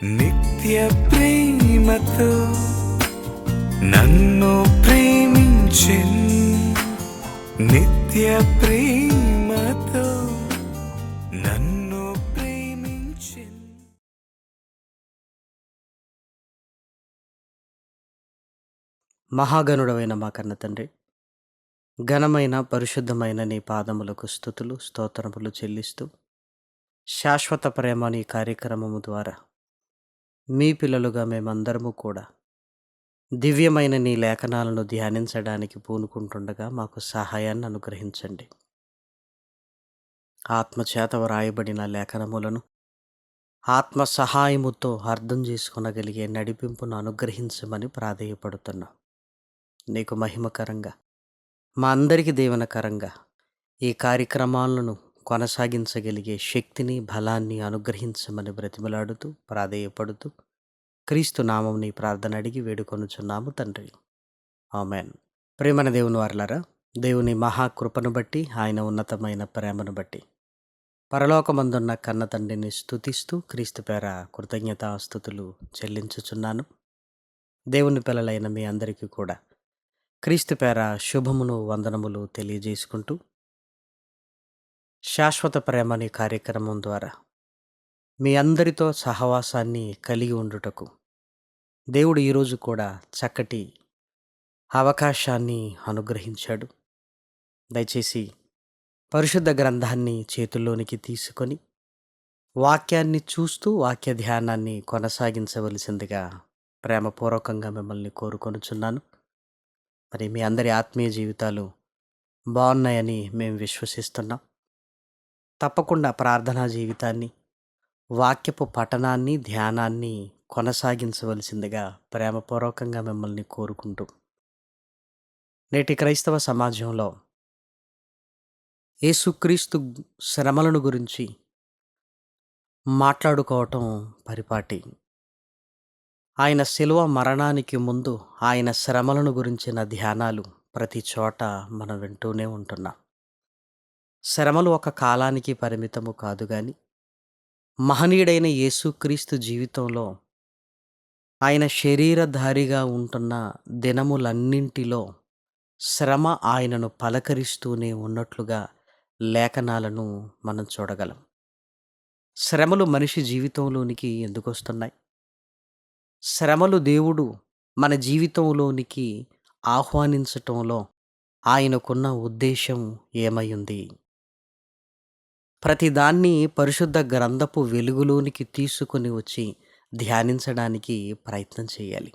నిత్య ప్రేమతో నన్ను ప్రేమించిన్ నిత్య ప్రేమతో నన్ను ప్రేమించిన్ మహాగణుడవైన మా కన్న తండ్రి ఘనమైన పరిశుద్ధమైన నీ పాదములకు స్థుతులు స్తోత్రములు చెల్లిస్తూ శాశ్వత ప్రేమ నీ కార్యక్రమము ద్వారా మీ పిల్లలుగా మేమందరము కూడా దివ్యమైన నీ లేఖనాలను ధ్యానించడానికి పూనుకుంటుండగా మాకు సహాయాన్ని అనుగ్రహించండి. ఆత్మచేత వ్రాయబడిన లేఖనములను ఆత్మ సహాయముతో అర్థం చేసుకునగలిగే నడిపింపును అనుగ్రహించమని ప్రాధేయపడుతున్నాం. నీకు మహిమకరంగా మా అందరికీ దీవనకరంగా ఈ కార్యక్రమాలను కొనసాగించగలిగే శక్తిని బలాన్ని అనుగ్రహించమని బ్రతిమలాడుతూ ప్రాధేయపడుతూ క్రీస్తు నామంని ప్రార్థన అడిగి వేడుకొనుచున్నాము తండ్రి. ఆమెన్. ప్రేమన దేవుని వారలారా దేవుని మహాకృపను బట్టి ఆయన ఉన్నతమైన ప్రేమను బట్టి పరలోకమందున్న కన్న తండ్రిని స్తుతిస్తూ క్రీస్తు పేర కృతజ్ఞతాస్థుతులు చెల్లించుచున్నాను. దేవుని పిల్లలైన మీ అందరికీ కూడా క్రీస్తు పేర శుభమును వందనములు తెలియజేసుకుంటూ శాశ్వత ప్రేమ అనే కార్యక్రమం ద్వారా మీ అందరితో సహవాసాన్ని కలిగి ఉండుటకు దేవుడు ఈరోజు కూడా చక్కటి అవకాశాన్ని అనుగ్రహించాడు. దయచేసి పరిశుద్ధ గ్రంథాన్ని చేతుల్లోనికి తీసుకొని వాక్యాన్ని చూస్తూ వాక్య ధ్యానాన్ని కొనసాగించవలసిందిగా ప్రేమపూర్వకంగా మిమ్మల్ని కోరుకొనుచున్నాను. మరి మీ అందరి ఆత్మీయ జీవితాలు బాగున్నాయని మేము విశ్వసిస్తున్నాం. తప్పకుండా ప్రార్థనా జీవితాన్ని వాక్యపు పఠనాన్ని ధ్యానాన్ని కొనసాగించవలసిందిగా ప్రేమపూర్వకంగా మిమ్మల్ని కోరుకుంటూ నేటి క్రైస్తవ సమాజంలో యేసుక్రీస్తు శ్రమలను గురించి మాట్లాడుకోవటం పరిపాటి. ఆయన శిలువ మరణానికి ముందు ఆయన శ్రమలను గురించిన ధ్యానాలు ప్రతి చోట మనం వింటూనే ఉంటున్నాం. శ్రమలు ఒక కాలానికి పరిమితము కాదు కానీ మహనీయుడైన యేసుక్రీస్తు జీవితంలో ఆయన శరీరధారిగా ఉంటున్న దినములన్నింటిలో శ్రమ ఆయనను పలకరిస్తూనే ఉన్నట్లుగా లేఖనాలను మనం చూడగలం. శ్రమలు మనిషి జీవితంలోనికి ఎందుకు వస్తున్నాయి శ్రమలు దేవుడు మన జీవితంలోనికి ఆహ్వానించటంలో ఆయనకున్న ఉద్దేశం ఏమయ్యుంది ప్రతిదాన్ని పరిశుద్ధ గ్రంథపు వెలుగులోనికి తీసుకొని వచ్చి ధ్యానించడానికి ప్రయత్నం చేయాలి.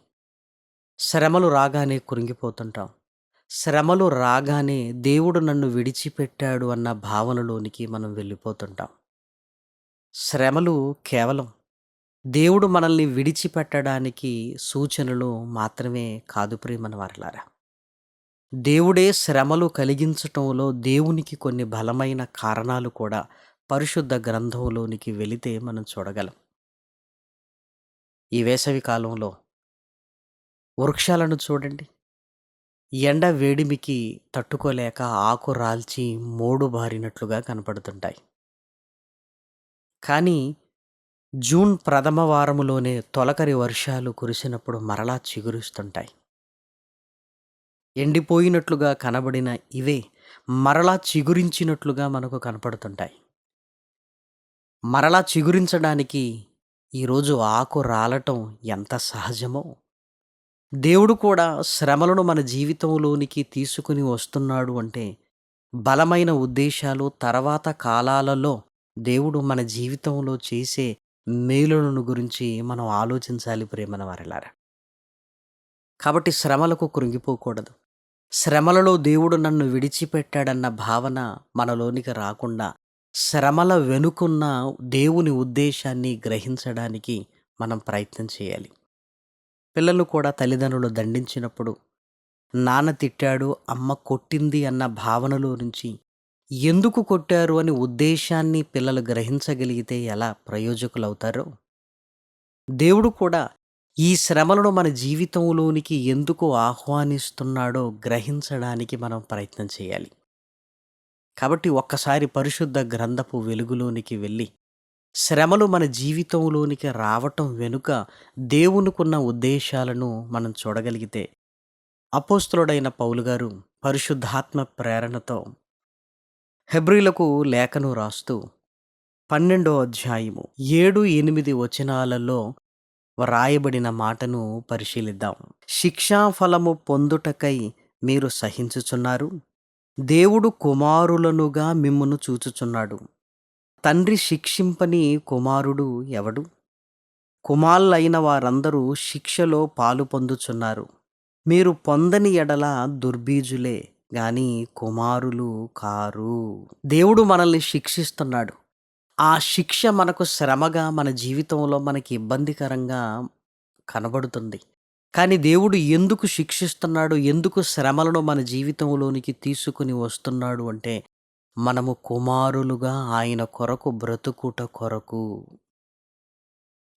శ్రమలు రాగానే కురింగిపోతుంటాం శ్రమలు రాగానే దేవుడు నన్ను విడిచిపెట్టాడు అన్న భావనలోనికి మనం వెళ్ళిపోతుంటాం. శ్రమలు కేవలం దేవుడు మనల్ని విడిచిపెట్టడానికి సూచనలు మాత్రమే కాదు ప్రియమని వారలారా. దేవుడే శ్రమలు కలిగించటంలో దేవునికి కొన్ని బలమైన కారణాలు కూడా పరిశుద్ధ గ్రంథంలోనికి వెళితే మనం చూడగలం. ఈ వేసవి కాలంలో వృక్షాలను చూడండి. ఎండ వేడిమికి తట్టుకోలేక ఆకు రాల్చి మోడు బారినట్లుగా కనపడుతుంటాయి. కానీ జూన్ ప్రథమ వారములోనే తొలకరి వర్షాలు కురిసినప్పుడు మరలా చిగురుస్తుంటాయి. ఎండిపోయినట్లుగా కనబడిన ఇవే మరలా చిగురించినట్లుగా మనకు కనపడుతుంటాయి. మరలా చిగురించడానికి ఈరోజు ఆకు రాలటం ఎంత సహజమో? దేవుడు కూడా శ్రమలను మన జీవితంలోనికి తీసుకుని వస్తున్నాడు అంటే బలమైన ఉద్దేశాలు తర్వాత కాలాలలో దేవుడు మన జీవితంలో చేసే మేలులను గురించి మనం ఆలోచించాలి ప్రేమన వారిలారా. కాబట్టి శ్రమలకు కృంగిపోకూడదు. శ్రమలలో దేవుడు నన్ను విడిచిపెట్టాడన్న భావన మనలోనికి రాకుండా శ్రమల వెనుకున్న దేవుని ఉద్దేశాన్ని గ్రహించడానికి మనం ప్రయత్నం చేయాలి. పిల్లలు కూడా తల్లిదండ్రులు దండించినప్పుడు నాన్న తిట్టాడు అమ్మ కొట్టింది అన్న భావనలో నుంచి ఎందుకు కొట్టారు అని ఉద్దేశాన్ని పిల్లలు గ్రహించగలిగితే ఎలా ప్రయోజకులవుతారో? దేవుడు కూడా ఈ శ్రమలను మన జీవితంలోనికి ఎందుకు ఆహ్వానిస్తున్నాడో గ్రహించడానికి మనం ప్రయత్నం చేయాలి. కాబట్టి ఒక్కసారి పరిశుద్ధ గ్రంథపు వెలుగులోనికి వెళ్ళి శ్రమలు మన జీవితంలోనికి రావటం వెనుక దేవునికున్న ఉద్దేశాలను మనం చూడగలిగితే అపోస్తులుడైన పౌలు గారు పరిశుద్ధాత్మ ప్రేరణతో హెబ్రిలకు లేఖను రాస్తూ పన్నెండో అధ్యాయము ఏడు ఎనిమిది వచనాలలో వ్రాయబడిన మాటను పరిశీలిద్దాం. శిక్షాఫలము పొందుటకై మీరు సహించుచున్నారు. దేవుడు కుమారులనుగా మిమ్మును చూచుచున్నాడు. తండ్రి శిక్షింపని కుమారుడు ఎవడు? కుమారులైన వారందరూ శిక్షలో పాలు పొందుచున్నారు. మీరు పొందని ఎడల దుర్బీజులే గాని కుమారులు కారు. దేవుడు మనల్ని శిక్షిస్తున్నాడు. ఆ శిక్ష మనకు శ్రమగా మన జీవితంలో మనకి ఇబ్బందికరంగా కనబడుతుంది. కానీ దేవుడు ఎందుకు శిక్షిస్తున్నాడు ఎందుకు శ్రమలను మన జీవితంలోనికి తీసుకుని వస్తున్నాడు అంటే మనము కుమారులుగా ఆయన కొరకు బ్రతుకుట కొరకు.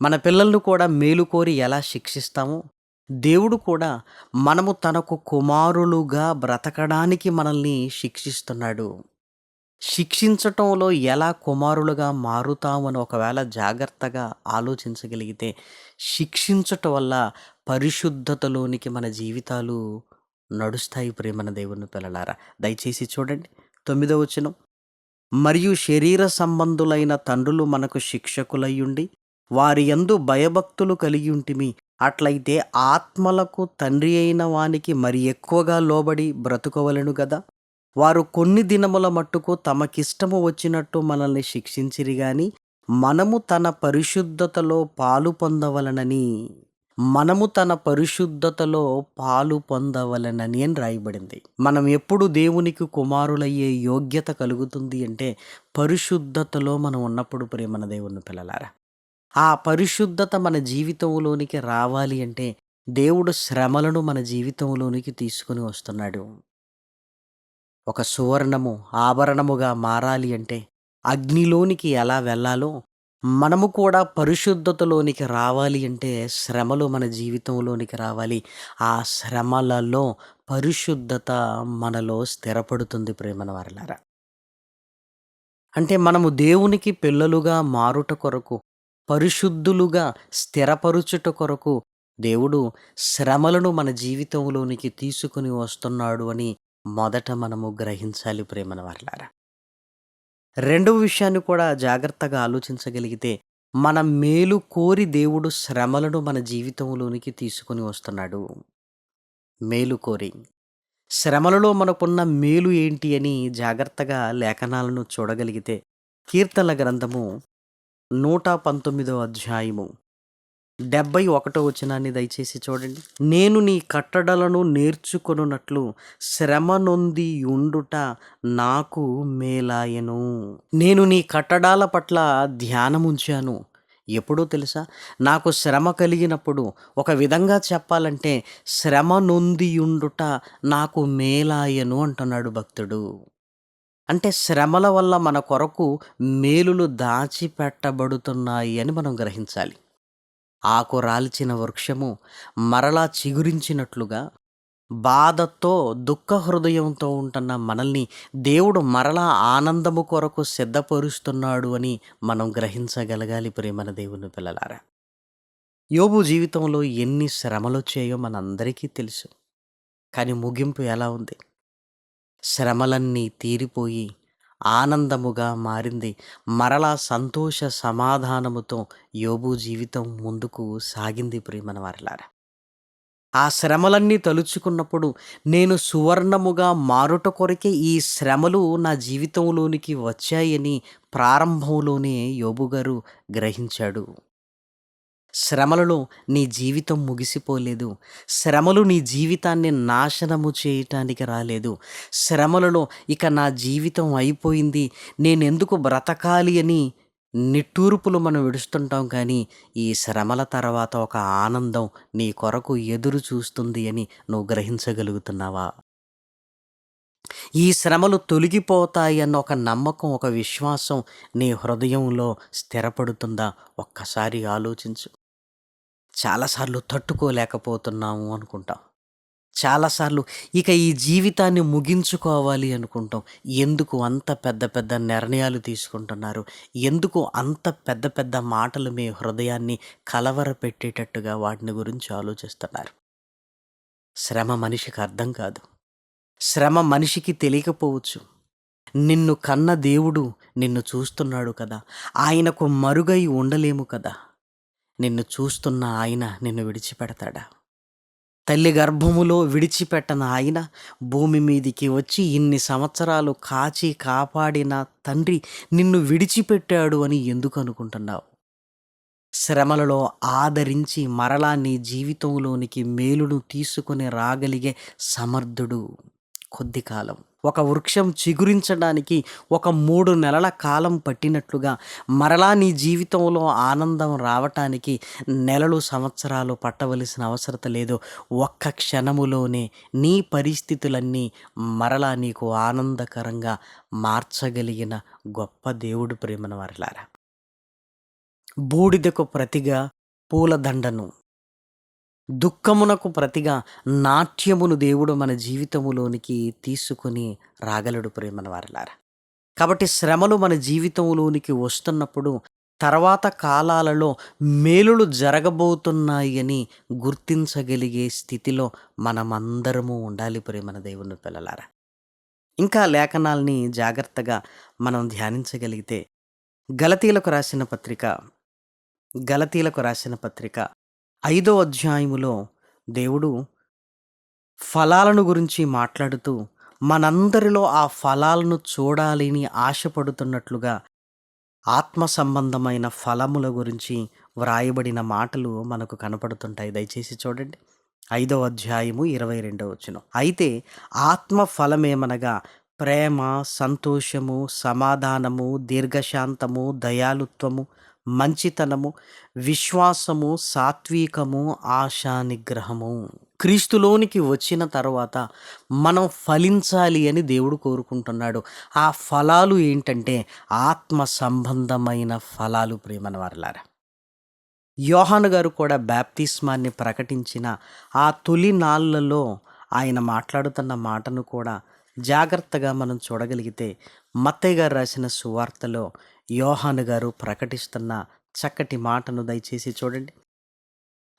మన పిల్లలను కూడా మేలు కోరి ఎలా శిక్షిస్తామో? దేవుడు కూడా మనము తనకు కుమారులుగా బ్రతకడానికి మనల్ని శిక్షిస్తున్నాడు. శిక్షించటంలో ఎలా కుమారులుగా మారుతామని ఒకవేళ జాగ్రత్తగా ఆలోచించగలిగితే శిక్షించటం వల్ల పరిశుద్ధతలోనికి మన జీవితాలు నడుస్తాయి ప్రేమన దేవుని పిల్లలారా. దయచేసి చూడండి తొమ్మిదవ వచనం. మరియు శరీర సంబంధులైన తండ్రులు మనకు శిక్షకులయ్యుండి వారి యందు భయభక్తులు కలిగి ఉంటిమి అట్లయితే ఆత్మలకు తండ్రి అయిన వానికి మరి ఎక్కువగా లోబడి బ్రతుకోవలను కదా వారు కొన్ని దినముల మట్టుకు తమకిష్టము వచ్చినట్టు మనల్ని శిక్షించిరి గాని మనము తన పరిశుద్ధతలో పాలు పొందవలనని మనము తన పరిశుద్ధతలో పాలు పొందవలనని అని రాయబడింది. మనం ఎప్పుడు దేవునికి కుమారులయ్యే యోగ్యత కలుగుతుంది అంటే పరిశుద్ధతలో మనం ఉన్నప్పుడు ప్రేమన దేవుని పిల్లలారా. ఆ పరిశుద్ధత మన జీవితంలోనికి రావాలి అంటే దేవుడు శ్రమలను మన జీవితంలోనికి తీసుకుని వస్తున్నాడు. ఒక సువర్ణము ఆభరణముగా మారాలి అంటే అగ్నిలోనికి ఎలా వెళ్ళాలో మనము కూడా పరిశుద్ధతలోనికి రావాలి అంటే శ్రమలు మన జీవితంలోనికి రావాలి. ఆ శ్రమలలో పరిశుద్ధత మనలో స్థిరపడుతుంది ప్రేమన వారలారా. అంటే మనము దేవునికి పిల్లలుగా మారుట కొరకు పరిశుద్ధులుగా స్థిరపరుచుట కొరకు దేవుడు శ్రమలను మన జీవితంలోనికి తీసుకుని వస్తున్నాడు అని మొదట మనము గ్రహించాలి ప్రేమను వర్లారా రెండవ విషయాన్ని కూడా జాగ్రత్తగా ఆలోచించగలిగితే మన మేలు కోరి దేవుడు శ్రమలను మన జీవితంలోనికి తీసుకుని వస్తున్నాడు. మేలు కోరి. శ్రమలలో మనకున్న మేలు ఏంటి అని జాగ్రత్తగా లేఖనాలను చూడగలిగితే కీర్తనల గ్రంథము నూట పంతొమ్మిదో అధ్యాయము డెబ్బై ఒకటో వచనాన్ని దయచేసి చూడండి. నేను నీ కట్టడలను నేర్చుకొనున్నట్లు శ్రమ నొంది ఉండుట నాకు మేలాయను. నేను నీ కట్టడాల పట్ల ధ్యానముంచాను. ఎప్పుడో తెలుసా? నాకు శ్రమ కలిగినప్పుడు ఒక విధంగా చెప్పాలంటే శ్రమ నొంది ఉండుట నాకు మేలాయను అంటున్నాడు భక్తుడు. అంటే శ్రమల వల్ల మన కొరకు మేలులు దాచిపెట్టబడుతున్నాయి అని మనం గ్రహించాలి. ఆకు రాల్చిన వృక్షము మరలా చిగురించినట్లుగా బాధతో దుఃఖ హృదయంతో ఉంటున్న మనల్ని దేవుడు మరలా ఆనందము కొరకు సిద్ధపరుస్తున్నాడు అని మనం గ్రహించగలగాలి ప్రేమన దేవుని పిల్లలారా. యోబు జీవితంలో ఎన్ని శ్రమలు వచ్చాయో మనందరికీ తెలుసు. కానీ ముగింపు ఎలా ఉంది? శ్రమలన్నీ తీరిపోయి ఆనందముగా మారింది. మరలా సంతోష సమాధానముతో యోబు జీవితం ముందుకు సాగింది ప్రియమన వారిలారా ఆ శ్రమలన్నీ తలుచుకున్నప్పుడు నేను సువర్ణముగా మారుట కొరకే ఈ శ్రమలు నా జీవితంలోనికి వచ్చాయని ప్రారంభంలోనే యోబు గారు గ్రహించాడు. శ్రమలలో నీ జీవితం ముగిసిపోలేదు. శ్రమలు నీ జీవితాన్ని నాశనము చేయటానికి రాలేదు. శ్రమలలో ఇక నా జీవితం అయిపోయింది. నేనెందుకు బ్రతకాలి అని నిట్టూర్పులు మనం విడుస్తుంటాం కానీ ఈ శ్రమల తర్వాత ఒక ఆనందం నీ కొరకు ఎదురు చూస్తుంది అని నువ్వు గ్రహించగలుగుతున్నావా? ఈ శ్రమలు తొలగిపోతాయి అన్న ఒక నమ్మకం ఒక విశ్వాసం నీ హృదయంలో స్థిరపడుతుందా? ఒక్కసారి ఆలోచించు. చాలాసార్లు తట్టుకోలేకపోతున్నాము అనుకుంటాం. చాలాసార్లు ఇక ఈ జీవితాన్ని ముగించుకోవాలి అనుకుంటాం. ఎందుకు అంత పెద్ద పెద్ద నిర్ణయాలు తీసుకుంటున్నారు? ఎందుకు అంత పెద్ద పెద్ద మాటలు మీ హృదయాన్ని కలవరపెట్టేటట్టుగా వాటిని గురించి ఆలోచిస్తున్నారు? శ్రమ మనిషికి అర్థం కాదు. శ్రమ మనిషికి తెలియకపోవచ్చు. నిన్ను కన్న దేవుడు నిన్ను చూస్తున్నాడు కదా. ఆయనకు మరుగై ఉండలేము కదా. నిన్ను చూస్తున్న ఆయన నిన్ను విడిచిపెడతాడా? తల్లి గర్భములో విడిచిపెట్టన ఆయన భూమి మీదికి వచ్చి ఇన్ని సంవత్సరాలు కాచి కాపాడిన తండ్రి నిన్ను విడిచిపెట్టాడు అని ఎందుకు అనుకుంటున్నావు? శ్రమలలో ఆదరించి మరలా నీ జీవితంలోనికి మేలును తీసుకొని రాగలిగే సమర్థుడు కొద్ది కాలం ఒక వృక్షం చిగురించడానికి ఒక మూడు నెలల కాలం పట్టినట్లుగా మరలా నీ జీవితంలో ఆనందం రావటానికి నెలలు సంవత్సరాలు పట్టవలసిన అవసరత లేదు. ఒక్క క్షణములోనే నీ పరిస్థితులన్నీ మరలా నీకు ఆనందకరంగా మార్చగలిగిన గొప్ప దేవుడు ప్రేమన వారిలారా. బూడిదకు ప్రతిగా పూలదండను దుఃఖమునకు ప్రతిగా నాట్యమును దేవుడు మన జీవితములోనికి తీసుకొని రాగలడు ప్రేమన వారలారా. కాబట్టి శ్రమలు మన జీవితంలోనికి వస్తున్నప్పుడు తర్వాత కాలాలలో మేలులు జరగబోతున్నాయి అని గుర్తించగలిగే స్థితిలో మనమందరము ఉండాలి ప్రేమన దేవుని పిల్లలారా. ఇంకా లేఖనాల్ని జాగ్రత్తగా మనం ధ్యానించగలిగితే గలతీలకు రాసిన పత్రిక గలతీలకు రాసిన పత్రిక ఐదో అధ్యాయములో దేవుడు ఫలాలను గురించి మాట్లాడుతూ మనందరిలో ఆ ఫలాలను చూడాలని ఆశపడుతున్నట్లుగా ఆత్మ సంబంధమైన ఫలముల గురించి వ్రాయబడిన మాటలు మనకు కనపడుతుంటాయి. దయచేసి చూడండి. ఐదో అధ్యాయము ఇరవై రెండవ వచ్చిన అయితే ఆత్మ ఫలమేమనగా ప్రేమ సంతోషము సమాధానము దీర్ఘశాంతము దయాలుత్వము మంచితనము విశ్వాసము సాత్వికము ఆశా నిగ్రహము క్రీస్తులోనికి వచ్చిన తర్వాత మనం ఫలించాలి అని దేవుడు కోరుకుంటున్నాడు. ఆ ఫలాలు ఏంటంటే ఆత్మ సంబంధమైన ఫలాలు ప్రేమన వారలారా యోహాను గారు కూడా బ్యాప్తిస్మాన్ని ప్రకటించిన ఆ తొలి నాళ్ళలో ఆయన మాట్లాడుతున్న మాటను కూడా జాగ్రత్తగా మనం చూడగలిగితే మత్తయ్య గారు రాసిన సువార్తలో యోహాను గారు ప్రకటిస్తున్న చక్కటి మాటను దయచేసి చూడండి.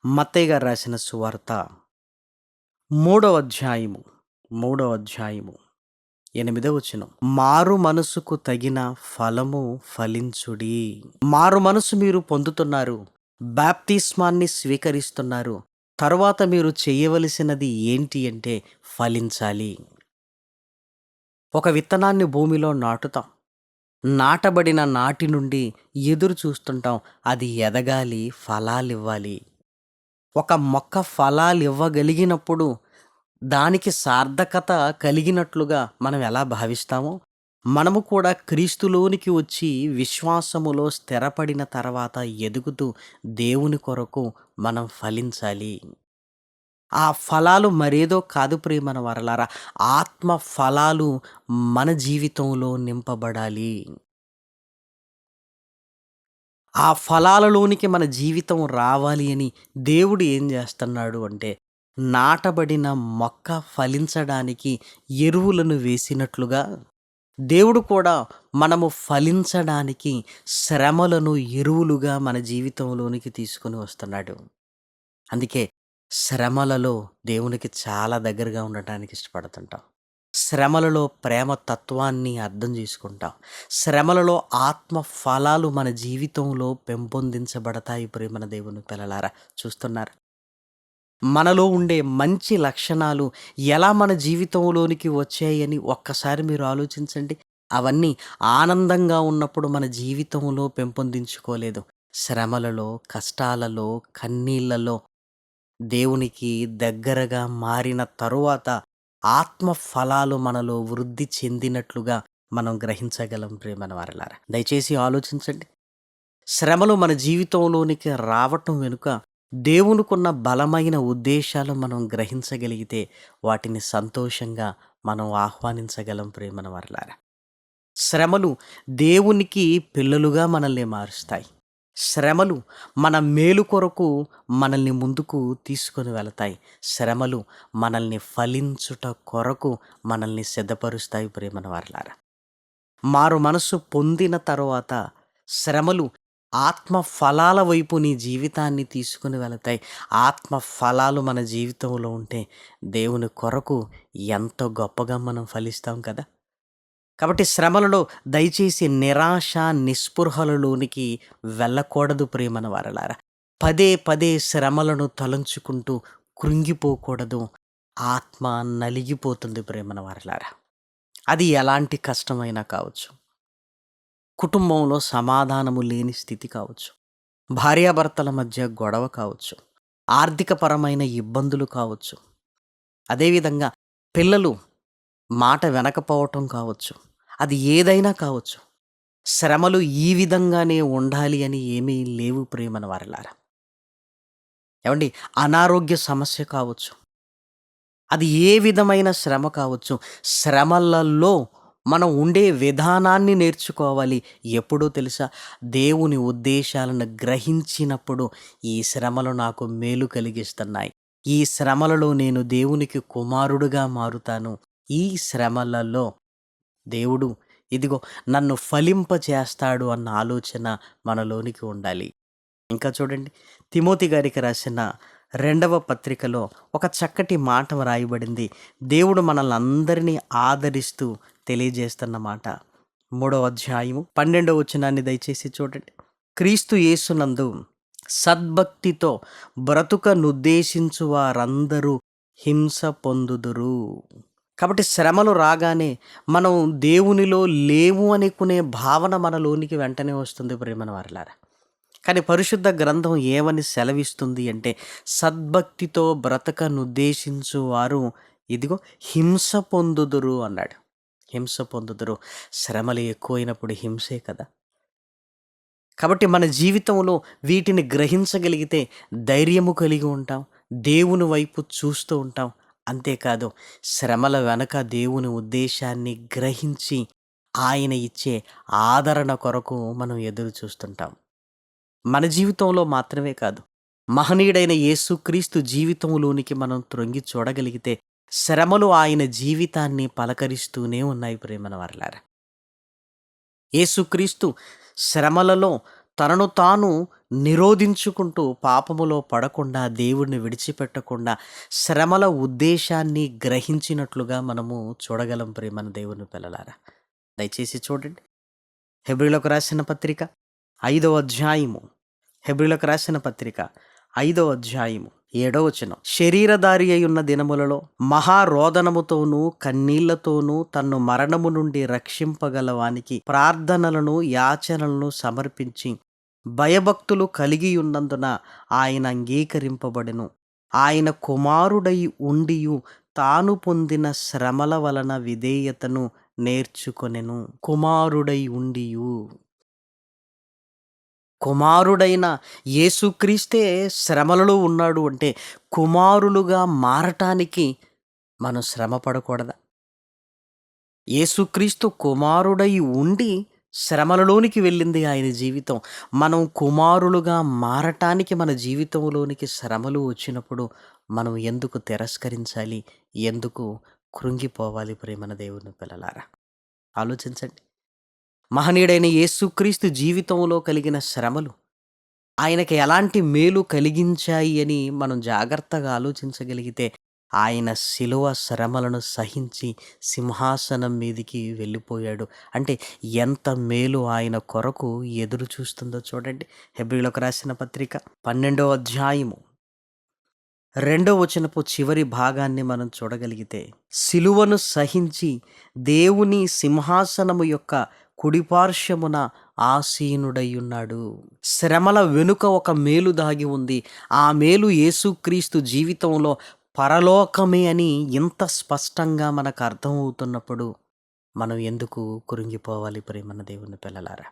మత్తయ్య గారు రాసిన సువార్త మూడవ అధ్యాయము మూడవ అధ్యాయము ఎనిమిదవ వచనం. మారు మనసుకు తగిన ఫలము ఫలించుడి. మారు మనసు మీరు పొందుతున్నారు బాప్తిస్మాన్ని స్వీకరిస్తున్నారు తర్వాత మీరు చేయవలసినది ఏంటి అంటే ఫలించాలి. ఒక విత్తనాన్ని భూమిలో నాటుతాం. నాటబడిన నాటి నుండి ఎదురు చూస్తుంటాం. అది ఎదగాలి ఫలాలు ఇవ్వాలి ఒక మొక్క ఫలాలు ఇవ్వగలిగినప్పుడు దానికి సార్థకత కలిగినట్లుగా మనం ఎలా భావిస్తామో మనము కూడా క్రీస్తులోనికి వచ్చి విశ్వాసములో స్థిరపడిన తర్వాత ఎదుగుతూ దేవుని కొరకు మనం ఫలించాలి. ఆ ఫలాలు మరేదో కాదు ప్రేమన వరలారా. ఆత్మ ఫలాలు మన జీవితంలో నింపబడాలి. ఆ ఫలాలలోనికి మన జీవితం రావాలి అని దేవుడు ఏం చేస్తున్నాడు అంటే నాటబడిన మొక్క ఫలించడానికి ఎరువులను వేసినట్లుగా దేవుడు కూడా మనము ఫలించడానికి శ్రమలను ఎరువులుగా మన జీవితంలోనికి తీసుకొని వస్తున్నాడు. అందుకే శ్రమలలో దేవునికి చాలా దగ్గరగా ఉండటానికి ఇష్టపడుతుంటాం. శ్రమలలో ప్రేమ తత్వాన్ని అర్థం చేసుకుంటాం. శ్రమలలో ఆత్మ ఫలాలు మన జీవితంలో పెంపొందించబడతాయి ప్రేమన దేవుని పిల్లలారా. చూస్తున్నారు? మనలో ఉండే మంచి లక్షణాలు ఎలా మన జీవితంలోనికి వచ్చాయని ఒక్కసారి మీరు ఆలోచించండి. అవన్నీ ఆనందంగా ఉన్నప్పుడు మన జీవితంలో పెంపొందించుకోలేదు. శ్రమలలో కష్టాలలో కన్నీళ్ళలో దేవునికి దగ్గరగా మారిన తరువాత ఆత్మ ఫలాలు మనలో వృద్ధి చెందినట్లుగా మనం గ్రహించగలం ప్రేమన వారలారా దయచేసి ఆలోచించండి. శ్రమలు మన జీవితంలోనికి రావటం వెనుక దేవునికున్న బలమైన ఉద్దేశాలు మనం గ్రహించగలిగితే వాటిని సంతోషంగా మనం ఆహ్వానించగలం ప్రేమన వారలారా శ్రమలు దేవునికి పిల్లలుగా మనల్ని మారుస్తాయి. శ్రమలు మన మేలు కొరకు మనల్ని ముందుకు తీసుకొని వెళతాయి. శ్రమలు మనల్ని ఫలించుట కొరకు మనల్ని సిద్ధపరుస్తాయి ప్రేమన వారలారా. మారు మనసు పొందిన తర్వాత శ్రమలు ఆత్మ ఫలాల వైపు నీ జీవితాన్ని తీసుకుని వెళతాయి. ఆత్మ ఫలాలు మన జీవితంలో ఉంటే దేవుని కొరకు ఎంతో గొప్పగా మనం ఫలిస్తాం కదా. కాబట్టి శ్రమలలో దయచేసి నిరాశ నిస్పృహలలోనికి వెళ్ళకూడదు ప్రేమన వారలారా. పదే పదే శ్రమలను తలంచుకుంటూ కృంగిపోకూడదు. ఆత్మ నలిగిపోతుంది ప్రేమన వారలారా. అది ఎలాంటి కష్టమైనా కావచ్చు. కుటుంబంలో సమాధానము లేని స్థితి కావచ్చు. భార్యాభర్తల మధ్య గొడవ కావచ్చు. ఆర్థికపరమైన ఇబ్బందులు కావచ్చు. అదేవిధంగా పిల్లలు మాట వెనకపోవటం కావచ్చు. అది ఏదైనా కావచ్చు. శ్రమలు ఈ విధంగానే ఉండాలి అని ఏమీ లేవు ప్రేమన వారిలారా. ఏమండి? అనారోగ్య సమస్య కావచ్చు. అది ఏ విధమైన శ్రమ కావచ్చు. శ్రమలలో మనం ఉండే విధానాన్ని నేర్చుకోవాలి. ఎప్పుడో తెలుసా? దేవుని ఉద్దేశాలను గ్రహించినప్పుడు ఈ శ్రమలు నాకు మేలు కలిగిస్తున్నాయి. ఈ శ్రమలలో నేను దేవునికి కుమారుడుగా మారుతాను. ఈ శ్రమలలో దేవుడు ఇదిగో నన్ను ఫలింప చేస్తాడు అన్న ఆలోచన మనలోనికి ఉండాలి. ఇంకా చూడండి తిమోతి గారికి రాసిన రెండవ పత్రికలో ఒక చక్కటి మాట రాయబడింది దేవుడు మనల్ని అందరినీ ఆదరిస్తూ తెలియజేస్తున్న మాట మూడవ అధ్యాయము పన్నెండవ వచనాన్ని దయచేసి చూడండి. క్రీస్తు యేసునందు సద్భక్తితో బ్రతుకనుద్దేశించు వారందరూ హింస పొందుదురు. కాబట్టి శ్రమలు రాగానే మనం దేవునిలో లేవు అనుకునే భావన మనలోనికి వెంటనే వస్తుంది ప్రేమన వారిలారా. కానీ పరిశుద్ధ గ్రంథం ఏమని సెలవిస్తుంది అంటే సద్భక్తితో బ్రతకనుద్దేశించు వారు ఇదిగో హింస పొందుదురు అన్నాడు. హింస పొందుదురు. శ్రమలు ఎక్కువైనప్పుడు హింసే కదా. కాబట్టి మన జీవితంలో వీటిని గ్రహించగలిగితే ధైర్యము కలిగి ఉంటాం దేవుని వైపు చూస్తూ ఉంటాం అంతేకాదు శ్రమల వెనక దేవుని ఉద్దేశాన్ని గ్రహించి ఆయన ఇచ్చే ఆదరణ కొరకు మనం ఎదురు చూస్తుంటాం. మన జీవితంలో మాత్రమే కాదు మహనీయుడైన యేసుక్రీస్తు జీవితంలోనికి మనం త్రొంగి చూడగలిగితే శ్రమలు ఆయన జీవితాన్ని పలకరిస్తూనే ఉన్నాయి ప్రేమన వర్లారా యేసుక్రీస్తు శ్రమలలో తనను తాను నిరోధించుకుంటూ పాపములో పడకుండా దేవుడిని విడిచిపెట్టకుండా శ్రమల ఉద్దేశాన్ని గ్రహించినట్లుగా మనము చూడగలం ప్రేమన దేవుని పిల్లలారా. దయచేసి చూడండి. హెబ్రిలకు రాసిన పత్రిక ఐదవ అధ్యాయము. హెబ్రిలకు రాసిన పత్రిక ఐదవ అధ్యాయము ఏడవ వచనం. శరీరధారి అయి ఉన్న దినములలో మహారోదనముతోనూ కన్నీళ్ళతోనూ తన్ను మరణము నుండి రక్షింపగలవానికి ప్రార్థనలను యాచనలను సమర్పించి భయభక్తులు కలిగి ఉన్నందున ఆయన అంగీకరింపబడెను. ఆయన కుమారుడై ఉండియు తాను పొందిన శ్రమల వలన విధేయతను నేర్చుకొనెను. కుమారుడై ఉండియు. కుమారుడైన యేసుక్రీస్తే శ్రమలలో ఉన్నాడు అంటే కుమారులుగా మారటానికి మనం శ్రమ పడకూడదా? యేసుక్రీస్తు కుమారుడై ఉండి శ్రమలలోనికి వెళ్ళింది ఆయన జీవితం. మనం కుమారులుగా మారటానికి మన జీవితంలోనికి శ్రమలు వచ్చినప్పుడు మనం ఎందుకు తిరస్కరించాలి? ఎందుకు కృంగిపోవాలి ప్రేమన దేవుని పిల్లలారా? ఆలోచించండి. మహనీయుడైన యేసుక్రీస్తు జీవితంలో కలిగిన శ్రమలు ఆయనకి ఎలాంటి మేలు కలిగించాయి అని మనం జాగ్రత్తగా ఆలోచించగలిగితే ఆయన శిలువ శ్రమలను సహించి సింహాసనం మీదికి వెళ్ళిపోయాడు. అంటే ఎంత మేలు ఆయన కొరకు ఎదురు చూస్తుందో చూడండి. హెబ్రిలకు రాసిన పత్రిక పన్నెండో అధ్యాయము. రెండో వచనపు చివరి భాగాన్ని మనం చూడగలిగితే శిలువను సహించి దేవుని సింహాసనము యొక్క కుడిపార్శ్వమున ఆసీనుడయ్యున్నాడు. శ్రమల వెనుక ఒక మేలు దాగి ఉంది. ఆ మేలు యేసుక్రీస్తు జీవితంలో పరలోకమే అని ఇంత స్పష్టంగా మనకు అర్థమవుతున్నప్పుడు మనం ఎందుకు కురింగిపోవాలి ప్రేమన్న దేవుని పిల్లలారా?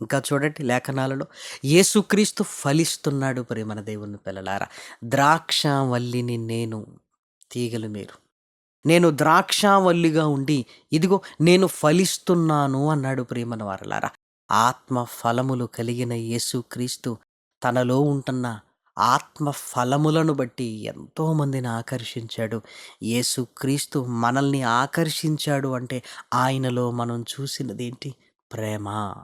ఇంకా చూడండి లేఖనాలలో యేసుక్రీస్తు ఫలిస్తున్నాడు ప్రేమన దేవుని పిల్లలారా. ద్రాక్షవల్లిని నేను తీగలు మీరు. నేను ద్రాక్షవల్లిగా ఉండి ఇదిగో నేను ఫలిస్తున్నాను అన్నాడు ప్రేమన వారలారా. ఆత్మ ఫలములు కలిగిన యేసుక్రీస్తు తనలో ఉంటున్న ఆత్మ ఫలములను బట్టి ఎంతోమందిని ఆకర్షించాడు. యేసుక్రీస్తు మనల్ని ఆకర్షించాడు అంటే ఆయనలో మనం చూసినదేంటి? ప్రేమ.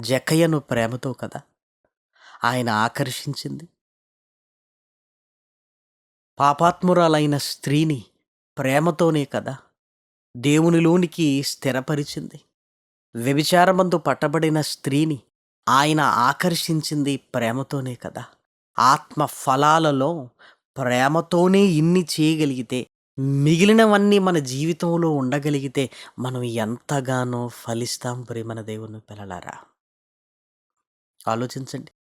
జకయ్యను ప్రేమతో కదా ఆయన ఆకర్షించింది. పాపాత్మురాలైన స్త్రీని ప్రేమతోనే కదా దేవునిలోనికి స్థిరపరిచింది. వ్యభిచారమందు పట్టబడిన స్త్రీని ఆయన ఆకర్షించింది ప్రేమతోనే కదా. ఆత్మ ఫలాలలో ప్రేమతోనే ఇన్ని చేయగలిగితే మిగిలినవన్నీ మన జీవితంలో ఉండగలిగితే మనం ఎంతగానో ఫలిస్తాం ప్రేమన దేవుని పిల్లలారా. ఆలోచించండి.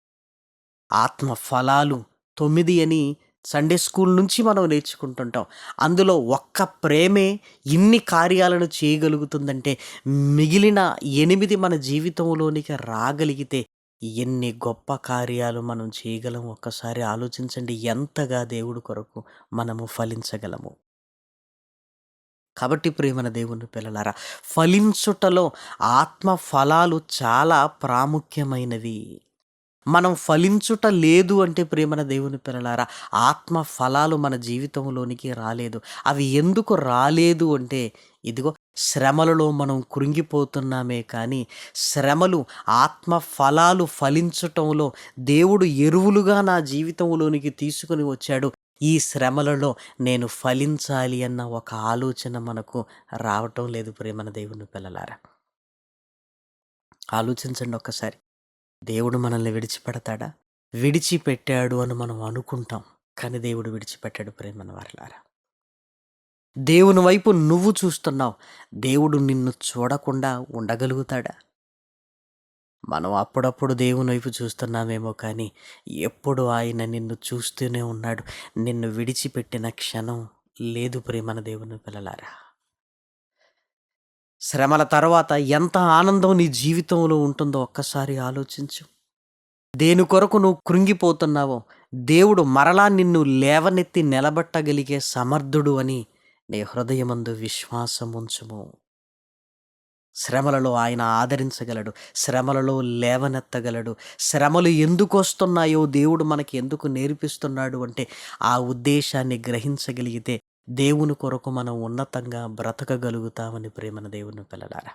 ఆత్మ ఫలాలు తొమ్మిది అని సండే స్కూల్ నుంచి మనం నేర్చుకుంటుంటాం. అందులో ఒక్క ప్రేమే ఇన్ని కార్యాలను చేయగలుగుతుందంటే మిగిలిన ఎనిమిది మన జీవితంలోనికి రాగలిగితే ఎన్ని గొప్ప కార్యాలు మనం చేయగలం? ఒక్కసారి ఆలోచించండి. ఎంతగా దేవుడు కొరకు మనము ఫలించగలము? కాబట్టి ప్రేమన దేవుని పిల్లలారా ఫలించుటలో ఆత్మ ఫలాలు చాలా ప్రాముఖ్యమైనవి. మనం ఫలించుట లేదు అంటే ప్రేమన దేవుని పిల్లలారా ఆత్మ ఫలాలు మన జీవితంలోనికి రాలేదు. అవి ఎందుకు రాలేదు అంటే ఇదిగో శ్రమలలో మనం కృంగిపోతున్నామే కానీ శ్రమలు ఆత్మ ఫలాలు ఫలించటంలో దేవుడు ఎరువులుగా నా జీవితంలోనికి తీసుకుని వచ్చాడు. ఈ శ్రమలలో నేను ఫలించాలి అన్న ఒక ఆలోచన మనకు రావటం లేదు ప్రేమన దేవుని పిల్లలారా. ఆలోచించండి ఒక్కసారి. దేవుడు మనల్ని విడిచిపెడతాడా? విడిచిపెట్టాడు అని మనం అనుకుంటాం. కానీ దేవుడు విడిచిపెట్టాడు ప్రేమన వారిలారా. దేవుని వైపు నువ్వు చూస్తున్నావు. దేవుడు నిన్ను చూడకుండా ఉండగలుగుతాడా? మనం అప్పుడప్పుడు దేవుని వైపు చూస్తున్నామేమో కానీ ఎప్పుడు ఆయన నిన్ను చూస్తూనే ఉన్నాడు. నిన్ను విడిచిపెట్టిన క్షణం లేదు ప్రేమన దేవుని పిల్లలారా. శ్రమల తర్వాత ఎంత ఆనందం నీ జీవితంలో ఉంటుందో ఒక్కసారి ఆలోచించు. దేని కొరకు నువ్వు కృంగిపోతున్నావో దేవుడు మరలా నిన్ను లేవనెత్తి నిలబట్టగలిగే సమర్థుడు అని నీ హృదయమందు విశ్వాసం ఉంచుము. శ్రమలలో ఆయన ఆదరించగలడు శ్రమలలో లేవనెత్తగలడు. శ్రమలు ఎందుకు వస్తున్నాయో దేవుడు మనకి ఎందుకు నేర్పిస్తున్నాడు అంటే ఆ ఉద్దేశాన్ని గ్రహించగలిగితే దేవుని కొరకు మనం ఉన్నతంగా బ్రతకగలుగుతామని ప్రేమన దేవుని పిల్లలారా.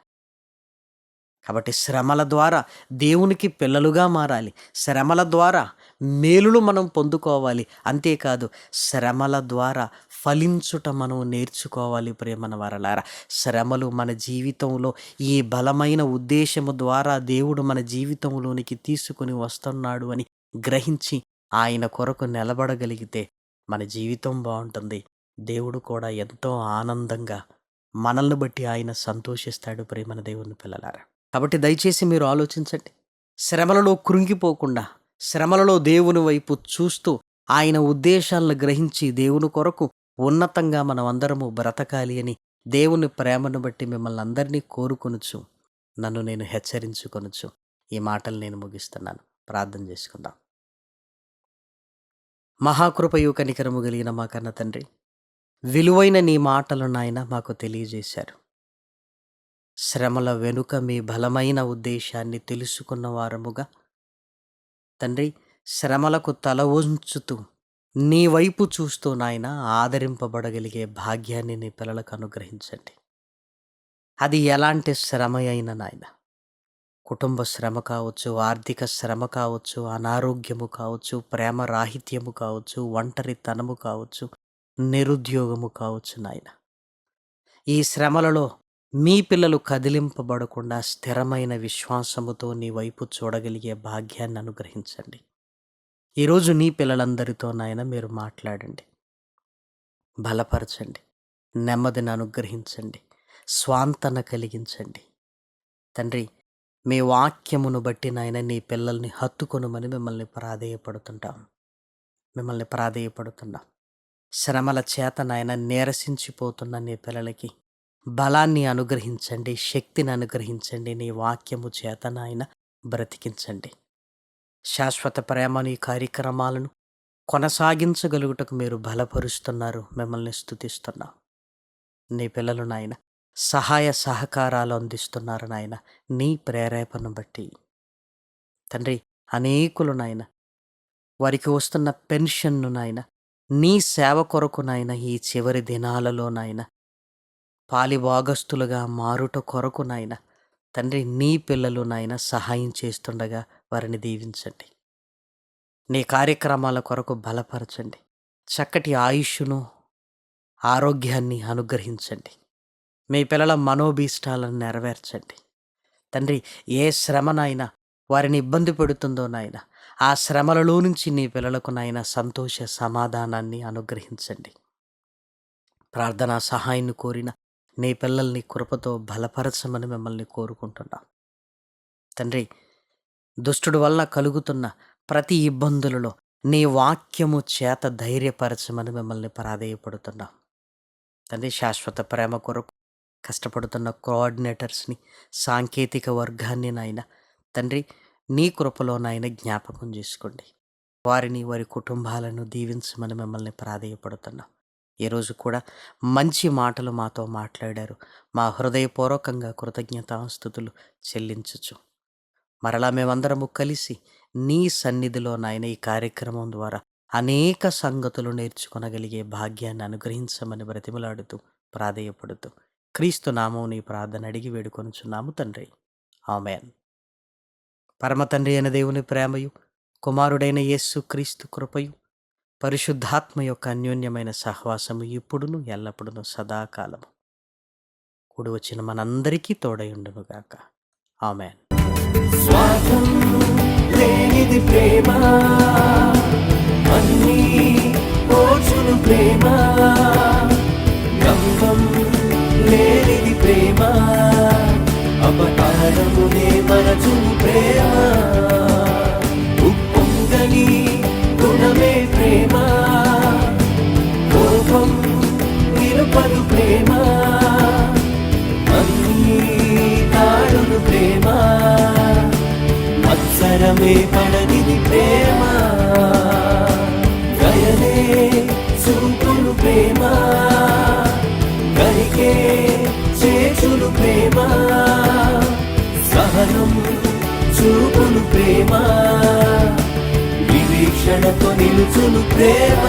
కాబట్టి శ్రమల ద్వారా దేవునికి పిల్లలుగా మారాలి. శ్రమల ద్వారా మేలులు మనం పొందుకోవాలి. అంతేకాదు శ్రమల ద్వారా ఫలించుట మనం నేర్చుకోవాలి ప్రేమన వరలారా. శ్రమలు మన జీవితంలో ఈ బలమైన ఉద్దేశము ద్వారా దేవుడు మన జీవితంలోనికి తీసుకుని వస్తున్నాడు అని గ్రహించి ఆయన కొరకు నిలబడగలిగితే మన జీవితం బాగుంటుంది. దేవుడు కూడా ఎంతో ఆనందంగా మనల్ని బట్టి ఆయన సంతోషిస్తాడు ప్రేమన దేవుని పిల్లలారా. కాబట్టి దయచేసి మీరు ఆలోచించండి. శ్రమలలో కృంగిపోకుండా శ్రమలలో దేవుని వైపు చూస్తూ ఆయన ఉద్దేశాలను గ్రహించి దేవుని కొరకు ఉన్నతంగా మనం అందరము బ్రతకాలి అని దేవుని ప్రేమను బట్టి మిమ్మల్ని అందరినీ కోరుకొనుచు నన్ను నేను హెచ్చరించుకొనుచు ఈ మాటలు నేను ముగిస్తున్నాను. ప్రార్థన చేసుకుందాం. మహాకృపయు కనికరము కలిగిన మా కన్న తండ్రి విలువైన నీ మాటలు నాయన మాకు తెలియజేశారు. శ్రమల వెనుక మీ బలమైన ఉద్దేశాన్ని తెలుసుకున్న వారముగా తండ్రి శ్రమలకు తల ఉంచుతూ నీ వైపు చూస్తూ నాయన ఆదరింపబడగలిగే భాగ్యాన్ని నీ పిల్లలకు అనుగ్రహించండి. అది ఎలాంటి శ్రమ అయిన నాయన కుటుంబ శ్రమ కావచ్చు ఆర్థిక శ్రమ కావచ్చు అనారోగ్యము కావచ్చు ప్రేమ రాహిత్యము కావచ్చు ఒంటరితనము కావచ్చు నిరుద్యోగము కావచ్చు నాయన. ఈ శ్రమలలో మీ పిల్లలు కదిలింపబడకుండా స్థిరమైన విశ్వాసముతో నీ వైపు చూడగలిగే భాగ్యాన్ని అనుగ్రహించండి. ఈరోజు నీ పిల్లలందరితో నాయన మీరు మాట్లాడండి. బలపరచండి. నెమ్మదిని అనుగ్రహించండి. స్వాంతన కలిగించండి. తండ్రి మీ వాక్యమును బట్టి నాయన నీ పిల్లల్ని హత్తుకొనుమని మిమ్మల్ని ప్రాధేయపడుతుంటాం. మిమ్మల్ని ప్రాధేయపడుతున్నాం. శ్రమల చేత నాయన నీరసించిపోతున్న నీ పిల్లలకి బలాన్ని అనుగ్రహించండి శక్తిని అనుగ్రహించండి నీ వాక్యము చేత నాయన బ్రతికించండి. శాశ్వత ప్రేమని కార్యక్రమాలను కొనసాగించగలుగుటకు మీరు బలపరుస్తున్నారు మిమ్మల్ని స్థుతిస్తున్నాం నీ పిల్లలు నాయన సహాయ సహకారాలు అందిస్తున్నారు నాయన నీ ప్రేరేపణ బట్టి. తండ్రి అనేకులు నాయన వారికి వస్తున్న పెన్షన్ను నాయన నీ సేవ కొరకు నాయన ఈ చివరి దినాలలో నాయన పాలిభాగస్తులుగా మారుట కొరకు నాయన తండ్రి నీ పిల్లలు నాయన సహాయం చేస్తుండగా వారిని దీవించండి. నీ కార్యక్రమాల కొరకు బలపరచండి. చక్కటి ఆయుష్ను ఆరోగ్యాన్ని అనుగ్రహించండి. మీ పిల్లల మనోభీష్టాలను నెరవేర్చండి. తండ్రి ఏ శ్రమనైనా వారిని ఇబ్బంది పెడుతుందో నాయన ఆ శ్రమలలో నుంచి నీ పిల్లలకు నాయన సంతోష సమాధానాన్ని అనుగ్రహించండి. ప్రార్థనా సహాయాన్ని కోరిన నీ పిల్లల్ని కృపతో బలపరచమని మిమ్మల్ని కోరుకుంటున్నాం. తండ్రి దుష్టుడు వల్ల కలుగుతున్న ప్రతి ఇబ్బందులలో నీ వాక్యము చేత ధైర్యపరచమని మిమ్మల్ని ప్రాధేయపడుతున్నాం. తండ్రి శాశ్వత ప్రేమ కొరకు కష్టపడుతున్న కోఆర్డినేటర్స్ని సాంకేతిక వర్గాన్ని నాయన తండ్రి నీ కృపలో నాయన జ్ఞాపకం చేసుకోండి. వారిని వారి కుటుంబాలను దీవించమని మిమ్మల్ని ప్రాధేయపడుతున్నాం. ఈరోజు కూడా మంచి మాటలు మాతో మాట్లాడారు. మా హృదయపూర్వకంగా కృతజ్ఞతాస్థుతులు చెల్లించచ్చు మరలా మేమందరము కలిసి నీ సన్నిధిలో నాయన ఈ కార్యక్రమం ద్వారా అనేక సంగతులు నేర్చుకొనగలిగే భాగ్యాన్ని అనుగ్రహించమని బ్రతిమలాడుతూ ప్రాధేయపడుతూ క్రీస్తు నామం నీ ప్రార్థన అడిగి వేడుకొనుచున్నాము తండ్రి. ఆమెన్. పరమతండ్రి అయిన దేవుని ప్రేమయు కుమారుడైన యేస్సు క్రీస్తు కృపయు పరిశుద్ధాత్మ యొక్క అన్యోన్యమైన సహవాసము ఇప్పుడును ఎల్లప్పుడును సదాకాలము. కూడి వచ్చిన మనందరికీ తోడయుండునుగాక ఆమెన్. లేనిది ప్రేమ అన్నీ ప్రేమ గంగం లేనిది ప్రేమ. అపకారమునే మరచును ప్రేమ. ఉప్పొంగని గుణమే ప్రేమ. కోపం నిరుపదు ప్రేమ. అన్నీ తాడును ప్రేమ. మత్సరమే పడనిది ప్రేమ. గయనే చూపును ప్రేమ. చూపును ప్రేమ. నిరీక్షణతో నిలుచును ప్రేమ.